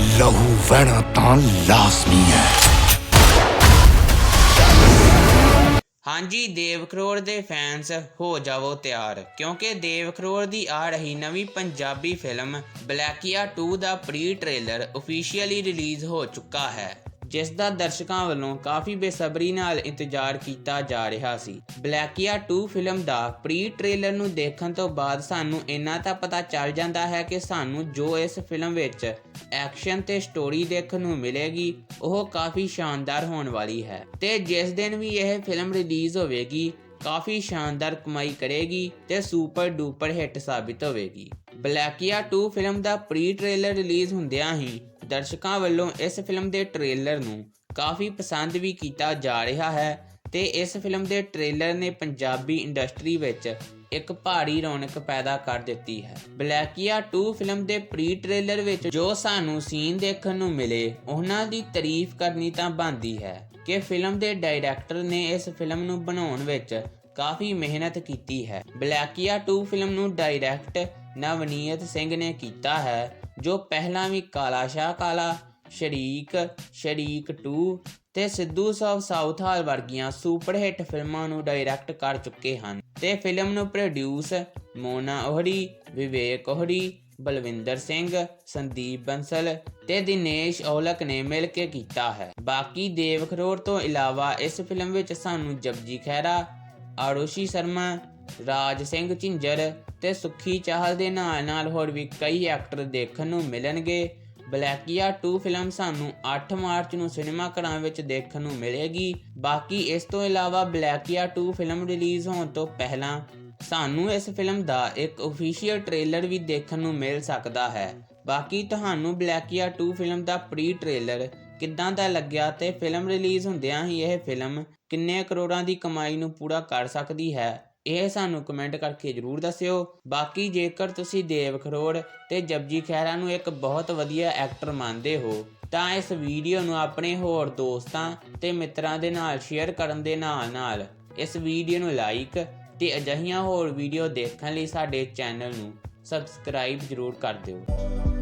ਲਹੂ ਵਹਿਣਾ ਤਾਂ ਲਾਜ਼ਮੀ ਹੈ। ਹਾਂਜੀ, ਦੇਵ ਕਰੋੜ ਦੇ ਫੈਨਸ ਹੋ ਜਾਵੋ ਤਿਆਰ, ਕਿਉਂਕਿ ਦੇਵ ਕਰੋੜ ਦੀ ਆ ਰਹੀ ਨਵੀਂ ਪੰਜਾਬੀ ਫਿਲਮ ਬਲੈਕੀਆ 2 ਦਾ ਪ੍ਰੀ ਟ੍ਰੇਲਰ ਅਫੀਸ਼ੀਅਲੀ ਰਿਲੀਜ਼ ਹੋ ਚੁੱਕਾ ਹੈ, ਜਿਸ ਦਾ ਦਰਸ਼ਕਾਂ ਵੱਲੋਂ ਕਾਫੀ ਬੇਸਬਰੀ ਨਾਲ ਇੰਤਜ਼ਾਰ ਕੀਤਾ ਜਾ ਰਿਹਾ ਸੀ। ਬਲੈਕੀਆ 2 ਫਿਲਮ ਦਾ ਪ੍ਰੀ ਟ੍ਰੇਲਰ ਨੂੰ ਦੇਖਣ ਤੋਂ ਬਾਅਦ ਸਾਨੂੰ ਇੰਨਾ ਤਾਂ ਪਤਾ ਚੱਲ ਜਾਂਦਾ ਹੈ ਕਿ ਸਾਨੂੰ ਜੋ ਇਸ ਫਿਲਮ ਵਿੱਚ ਐਕਸ਼ਨ ਤੇ ਸਟੋਰੀ ਦੇਖਣ ਨੂੰ ਮਿਲੇਗੀ, ਉਹ ਕਾਫੀ ਸ਼ਾਨਦਾਰ ਹੋਣ ਵਾਲੀ ਹੈ। ਤੇ ਜਿਸ ਦਿਨ ਵੀ ਇਹ ਫਿਲਮ ਰਿਲੀਜ਼ ਹੋਵੇਗੀ, ਕਾਫੀ ਸ਼ਾਨਦਾਰ ਕਮਾਈ ਕਰੇਗੀ ਤੇ ਸੁਪਰ ਡੂਪਰ ਹਿੱਟ ਸਾਬਿਤ ਹੋਵੇਗੀ। ਬਲੈਕੀਆ 2 ਫਿਲਮ ਦਾ ਪ੍ਰੀ ਟ੍ਰੇਲਰ ਰਿਲੀਜ਼ ਹੁੰਦਿਆਂ ਹੀ ਦਰਸ਼ਕਾਂ ਵੱਲੋਂ ਇਸ ਫਿਲਮ ਦੇ ਟ੍ਰੇਲਰ ਨੂੰ ਕਾਫੀ ਪਸੰਦ ਵੀ ਕੀਤਾ ਜਾ ਰਿਹਾ ਹੈ। ਤੇ ਇਸ ਫਿਲਮ ਦੇ ਟ੍ਰੇਲਰ ਨੇ ਪੰਜਾਬੀ ਇੰਡਸਟਰੀ ਵਿੱਚ ਇੱਕ ਭਾਰੀ ਰੌਣਕ ਪੈਦਾ ਕਰ ਦਿੱਤੀ ਹੈ। ਬਲੈਕੀਆ 2 ਫਿਲਮ ਦੇ ਪ੍ਰੀ ਟ੍ਰੇਲਰ ਵਿੱਚ ਜੋ ਸਾਨੂੰ ਸੀਨ ਦੇਖਣ ਨੂੰ ਮਿਲੇ, ਉਹਨਾਂ ਦੀ ਤਾਰੀਫ ਕਰਨੀ ਤਾਂ ਬਣਦੀ ਹੈ ਕਿ ਫਿਲਮ ਦੇ ਡਾਇਰੈਕਟਰ ਨੇ ਇਸ ਫਿਲਮ ਨੂੰ ਬਣਾਉਣ ਵਿੱਚ ਕਾਫੀ ਮਿਹਨਤ ਕੀਤੀ ਹੈ। ਬਲੈਕੀਆ 2 ਫਿਲਮ ਨੂੰ ਡਾਇਰੈਕਟ ਨਵਨੀਤ ਸਿੰਘ ਨੇ ਕੀਤਾ ਹੈ, ਜੋ ਪਹਿਲਾਂ ਵੀ ਕਾਲਾ ਸ਼ਾਹ ਕਾਲਾ, ਸ਼ਰੀਕ ਸ਼ਰੀਕ 2 ਤੇ ਸਿੱਧੂ ਸਾਹਿਬ ਸਾਊਥ ਹਾਲ ਵਰਗੀਆਂ ਸੁਪਰ ਹਿੱਟ ਫਿਲਮਾਂ ਨੂੰ ਡਾਇਰੈਕਟ ਕਰ ਚੁੱਕੇ ਹਨ। ਤੇ ਫਿਲਮ ਨੂੰ ਪ੍ਰੋਡਿਊਸ ਮੋਨਾ ਓਹੜੀ, ਵਿਵੇਕ ਓਹੜੀ, ਬਲਵਿੰਦਰ ਸਿੰਘ, ਸੰਦੀਪ ਬੰਸਲ ਤੇ ਦਿਨੇਸ਼ ਔਲਖ ਨੇ ਮਿਲ ਕੇ ਕੀਤਾ ਹੈ। ਬਾਕੀ ਦੇਵ ਖਰੋੜ ਤੋਂ ਇਲਾਵਾ ਇਸ ਫਿਲਮ ਵਿੱਚ ਸਾਨੂੰ ਜਪਜੀ ਖਹਿਰਾ ਆਰੋਸ਼ੀ ਸ਼ਰਮਾ, ਰਾਜ ਸਿੰਘ ਝਿੰਜਰ ਤੇ ਸੁੱਖੀ ਚਾਹਲ ਦੇ ਨਾਲ ਨਾਲ ਹੋਰ ਵੀ ਕਈ ਐਕਟਰ ਦੇਖਣ ਨੂੰ ਮਿਲਣਗੇ। ਬਲੈਕੀਆ 2 ਫਿਲਮ ਸਾਨੂੰ 8 ਮਾਰਚ ਨੂੰ ਸਿਨੇਮਾ ਘਰਾਂ ਵਿੱਚ ਦੇਖਣ ਨੂੰ ਮਿਲੇਗੀ। ਬਾਕੀ ਇਸ ਤੋਂ ਇਲਾਵਾ ਬਲੈਕੀਆ 2 ਫਿਲਮ ਰਿਲੀਜ਼ ਹੋਣ ਤੋਂ ਪਹਿਲਾਂ ਸਾਨੂੰ ਇਸ ਫਿਲਮ ਦਾ ਇੱਕ ਅਫੀਸ਼ੀਅਲ ਟ੍ਰੇਲਰ ਵੀ ਦੇਖਣ ਨੂੰ ਮਿਲ ਸਕਦਾ ਹੈ। ਬਾਕੀ ਤੁਹਾਨੂੰ ਬਲੈਕੀਆ 2 ਫਿਲਮ ਦਾ ਪ੍ਰੀ ਟ੍ਰੇਲਰ ਕਿੱਦਾਂ ਦਾ ਲੱਗਿਆ ਤੇ ਫਿਲਮ ਰਿਲੀਜ਼ ਹੁੰਦਿਆਂ ਹੀ ਇਹ ਫਿਲਮ ਕਿੰਨੇ ਕਰੋੜਾਂ ਦੀ ਕਮਾਈ ਨੂੰ ਪੂਰਾ ਕਰ ਸਕਦੀ ਹੈ ਇਹ ਸਾਨੂੰ ਕਮੈਂਟ ਕਰਕੇ ਜਰੂਰ ਦੱਸਿਓ। ਬਾਕੀ ਜੇਕਰ ਤੁਸੀਂ ਦੇਵ ਖਰੋੜ ਤੇ ਜਪਜੀ ਖਹਿਰਾ ਨੂੰ ਇੱਕ ਬਹੁਤ ਵਧੀਆ ਐਕਟਰ ਮੰਨਦੇ ਹੋ, ਤਾਂ ਇਸ ਵੀਡੀਓ ਨੂੰ ਆਪਣੇ ਹੋਰ ਦੋਸਤਾਂ ਤੇ ਮਿੱਤਰਾਂ ਦੇ ਨਾਲ ਸ਼ੇਅਰ ਕਰਨ ਦੇ ਨਾਲ ਨਾਲ ਇਸ ਵੀਡੀਓ ਨੂੰ ਲਾਈਕ ਤੇ ਅਜਿਹੀਆਂ ਹੋਰ ਵੀਡੀਓ ਦੇਖਣ ਲਈ ਸਾਡੇ ਚੈਨਲ ਨੂੰ ਸਬਸਕ੍ਰਾਈਬ ਜਰੂਰ ਕਰ ਦਿਓ।